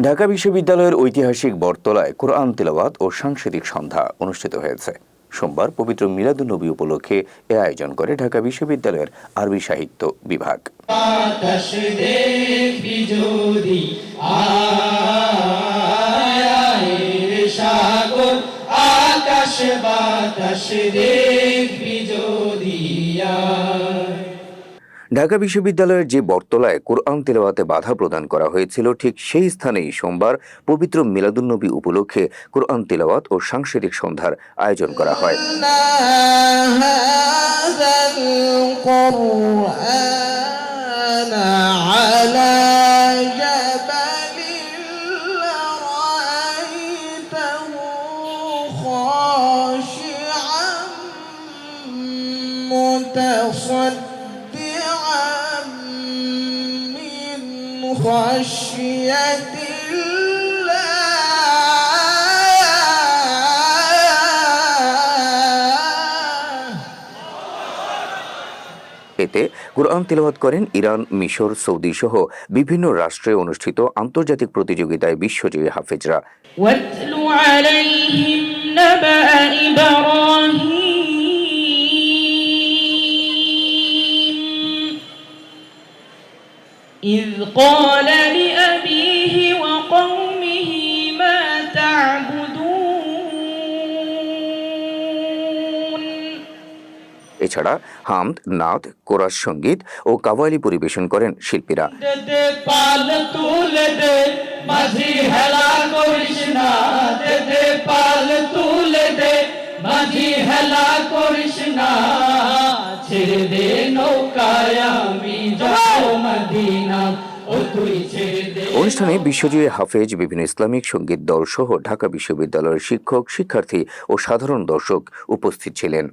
ঢাকা বিশ্ববিদ্যালয়ের ঐতিহাসিক বটতলায় কোরআন তেলাওয়াত ও সাংস্কৃতিক সন্ধ্যা অনুষ্ঠিত হয়েছে সোমবার পবিত্র মিলাদুন্নবী উপলক্ষে এ আয়োজন করে ঢাকা বিশ্ববিদ্যালয়ের আরবি সাহিত্য বিভাগ আকাশ বাতাস দেখবি যদি। ঢাকা বিশ্ববিদ্যালয়ের যে বটতলায় কোরআন তেলাওয়াতে বাধা প্রদান করা হয়েছিল ঠিক সেই স্থানেই সোমবার পবিত্র মিলাদুন্নবী উপলক্ষে কোরআন তেলাওয়াত ও সাংস্কৃতিক সন্ধ্যার আয়োজন করা হয় هذا القرآن على جبل لرأيته خاشعا متصدعا من خشية الله এতে কোরআন তেলাওয়াত করেন ইরান মিশর সৌদি সহ বিভিন্ন রাষ্ট্রে অনুষ্ঠিত আন্তর্জাতিক প্রতিযোগিতায় বিশ্বজয়ী হাফেজরা إذ قال لأبيه وقومه ما تعبدون এছাড়া হামদ নাদ কোরাস সঙ্গীত ও কাওয়ালি পরিবেশন করেন শিল্পীরা দে দে পাল তুলে দে মাঝি হেলা করিস না দে দে পাল তুলে দে মাঝি হেলা করিস না ছেড়ে দে নৌকায় আমি যাব অনুষ্ঠানে বিশ্বজুড়ে হাফেজ, বিভিন্ন ইসলামিক সংগীত দল সহ ঢাকা বিশ্ববিদ্যালয়ের শিক্ষক, শিক্ষার্থী ও সাধারণ দর্শক উপস্থিত ছিলেন।